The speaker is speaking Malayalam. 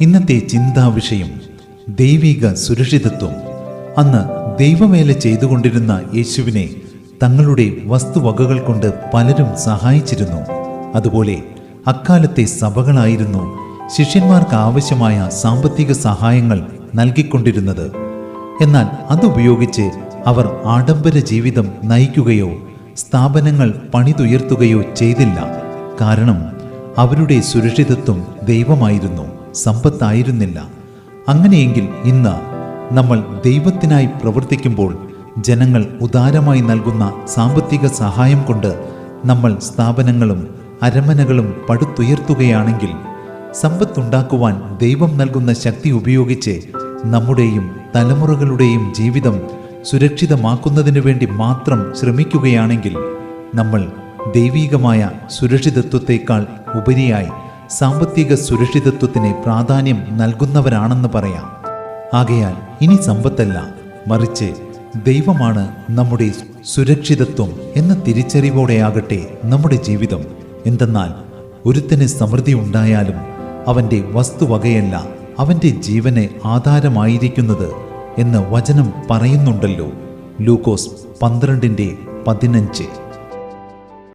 ഇന്നത്തെ ചിന്താ വിഷയം ദൈവിക സുരക്ഷിതത്വം. അന്ന് ദൈവമേല ചെയ്തുകൊണ്ടിരുന്ന യേശുവിനെ തങ്ങളുടെ വസ്തുവകകൾ കൊണ്ട് പലരും സഹായിച്ചിരുന്നു. അതുപോലെ അക്കാലത്തെ സഭകളായിരുന്നു ശിഷ്യന്മാർക്ക് ആവശ്യമായ സാമ്പത്തിക സഹായങ്ങൾ നൽകിക്കൊണ്ടിരുന്നത്. എന്നാൽ അതുപയോഗിച്ച് അവർ ആഡംബര ജീവിതം നയിക്കുകയോ സ്ഥാപനങ്ങൾ പണിതുയർത്തുകയോ ചെയ്തില്ല. കാരണം അവരുടെ സുരക്ഷിതത്വം ദൈവമായിരുന്നു. സമ്പത്തായിരുന്നില്ല. അങ്ങനെയെങ്കിൽ ഇന്ന് നമ്മൾ ദൈവത്തിനായി പ്രവർത്തിക്കുമ്പോൾ ജനങ്ങൾ ഉദാരമായി നൽകുന്ന സാമ്പത്തിക സഹായം കൊണ്ട് നമ്മൾ സ്ഥാപനങ്ങളും അരമനകളും പടുത്തുയർത്തുകയാണെങ്കിൽ സമ്പത്തുണ്ടാക്കുവാൻ ദൈവം നൽകുന്ന ശക്തി ഉപയോഗിച്ച് നമ്മുടെയും തലമുറകളുടെയും ജീവിതം സുരക്ഷിതമാക്കുന്നതിനു വേണ്ടി മാത്രം ശ്രമിക്കുകയാണെങ്കിൽ നമ്മൾ ദൈവീകമായ സുരക്ഷിതത്വത്തേക്കാൾ ഉപരിയായി സാമ്പത്തിക സുരക്ഷിതത്വത്തിന് പ്രാധാന്യം നൽകുന്നവരാണെന്ന് പറയാം. ആകയാൽ ഇനി സമ്പത്തല്ല മറിച്ച് ദൈവമാണ് നമ്മുടെ സുരക്ഷിതത്വം എന്ന തിരിച്ചറിവോടെയാകട്ടെ നമ്മുടെ ജീവിതം. എന്തെന്നാൽ ഒരുത്തന് സമൃദ്ധി ഉണ്ടായാലും അവന്റെ വസ്തുവകയല്ല അവന്റെ ജീവന് ആധാരമായിരിക്കുന്നത് എന്ന് വചനം പറയുന്നുണ്ടല്ലോ. ലൂക്കോസ് പന്ത്രണ്ടിന്റെ പതിനഞ്ച്.